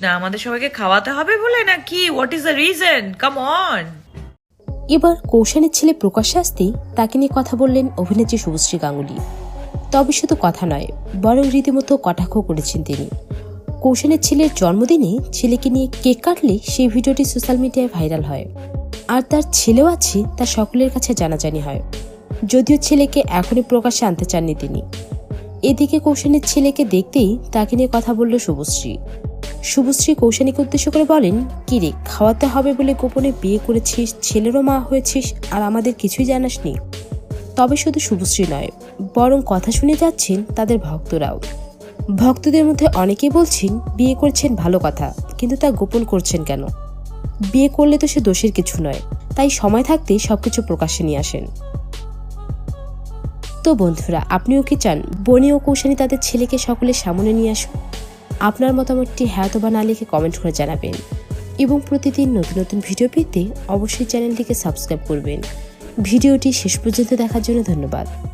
না, আমাদের সবাইকে খাওয়াতে হবে বলে না কি what is the reason come on এবার কৌশানের ছেলে প্রকাশ্যে আসতেই তাকে নিয়ে কথা বললেন অভিনেত্রী শুভশ্রী গাঙ্গুলি। তবে শুধু কথা নয়, বরং রীতিমতো কটাক্ষ করেছেন তিনি। কৌশানের ছেলের জন্মদিনে ছেলেকে নিয়ে কেক কাটলে সেই ভিডিওটি সোশ্যাল মিডিয়ায় ভাইরাল হয়। আর তার ছেলেও আছে, তা সকলের কাছে জানাজানি হয়। যদিও ছেলেকে এখনই প্রকাশ্যে আনতে চাননি তিনি। এদিকে কৌশানের ছেলেকে দেখতেই তাকে নিয়ে কথা বলল শুভশ্রী। শুভশ্রী কৌশানীকে উদ্দেশ্য করে বলেন, কি রে, খাওয়াতে হবে বলে গোপনে বিয়ে করেছিস, ছেলেরও মা হয়েছিস, আর আমাদের কিছুই জানাসনি তবে শুধু শুভশ্রী নয়, বরং কথা শুনে যাচ্ছেন তাদের ভক্তরাও। ভক্তদের মধ্যে অনেকেই বলছেন, বিয়ে করছেন ভালো কথা, কিন্তু তা গোপন করছেন কেন? বিয়ে করলে তো সে দোষের কিছু নয়, তাই সময় থাকতে সবকিছু প্রকাশ্যে নিয়ে আসেন। তো বন্ধুরা, আপনিও কি চান, বনি ও কৌশানী তাদের ছেলেকে সকলের সামনে নিয়ে আসুন আপনার মতামতটি হ্যাঁ বা না লিখে কমেন্ট করে জানাবেন। এবং প্রতিদিন নতুন নতুন ভিডিও পেতে অবশ্যই চ্যানেলটিকে সাবস্ক্রাইব করবেন। ভিডিওটি শেষ পর্যন্ত দেখার জন্য ধন্যবাদ।